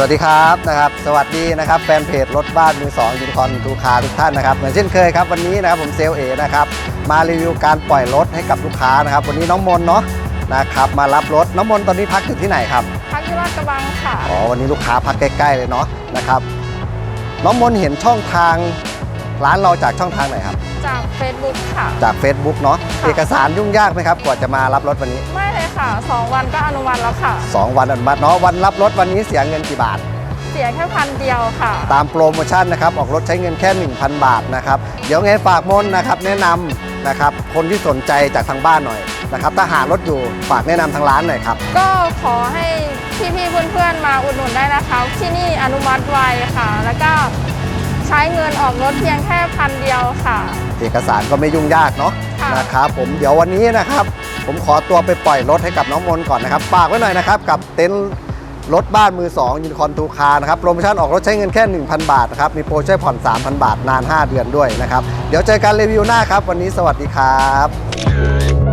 วัสดีครับนะครับสวัสดีนะครับแฟนเพจรถบ้านมือสองยูนิคอนทูคาทุกท่านนะครับเหมือนเช่นเคยครับวันนี้นะครับผมเซลลเอนะครับมารีวิวการปล่อยรถให้กับลูกค้านะครับ วันนี้น้องมนเนาะนะครับมารับรถน้องมนตอนนี้พักอยู่ที่ไหนครับพักที่ลาดกระบังค่ะอ๋อวันนี้ลูกค้าพักใกล้ๆเลยเนาะนะครับน้องมนเห็นช่องทางร้านเราจากช่องทางไหนครับจาก Facebook ค่ะ จาก Facebook เนาะค่ะ เอกสารยุ่งยากไหมครับกว่าจะมารับรถวันนี้ ไม่เลย ค่ะ 2 วันก็อนุมัติแล้วค่ะ 2 วันอนุมัติเนาะวันรับรถวันนี้เสียเงินกี่บาท เสียแค่พันเดียวค่ะ ตามโปรโมชั่นนะครับออกรถใช้เงินแค่ 1,000 บาทนะครับเดี๋ยวไงฝากมนนะครับแนะนำนะครับคนที่สนใจจากทางบ้านหน่อยนะครับถ้าหารถอยู่ฝากแนะนำทางร้านหน่อยครับ ก็ขอให้พี่ๆเพื่อนๆมาอุดหนุนได้นะคะ ที่นี่อนุมัติไวค่ะ แล้วก็ใช้เงินออกรถเพียงแค่พันเดียวค่ะ เอกสารก็ไม่ยุ่งยากเนาะค่ะนะครับผมเดี๋ยววันนี้นะครับ ผมขอตัวไปปล่อยรถให้กับน้องมนก่อนนะครับฝากไว้หน่อยนะครับ กับเต็นท์รถบ้านมือ2ยูนิคอนทูคานะครับโปรโมชั่นออกรถใช้เงินแค่ 1,000 บาทนะครับมีโปรช่วยผ่อน 3,000 บาทนาน 5 เดือนด้วยนะครับ เดี๋ยวเจอกันรีวิวหน้าครับ วันนี้สวัสดีครับ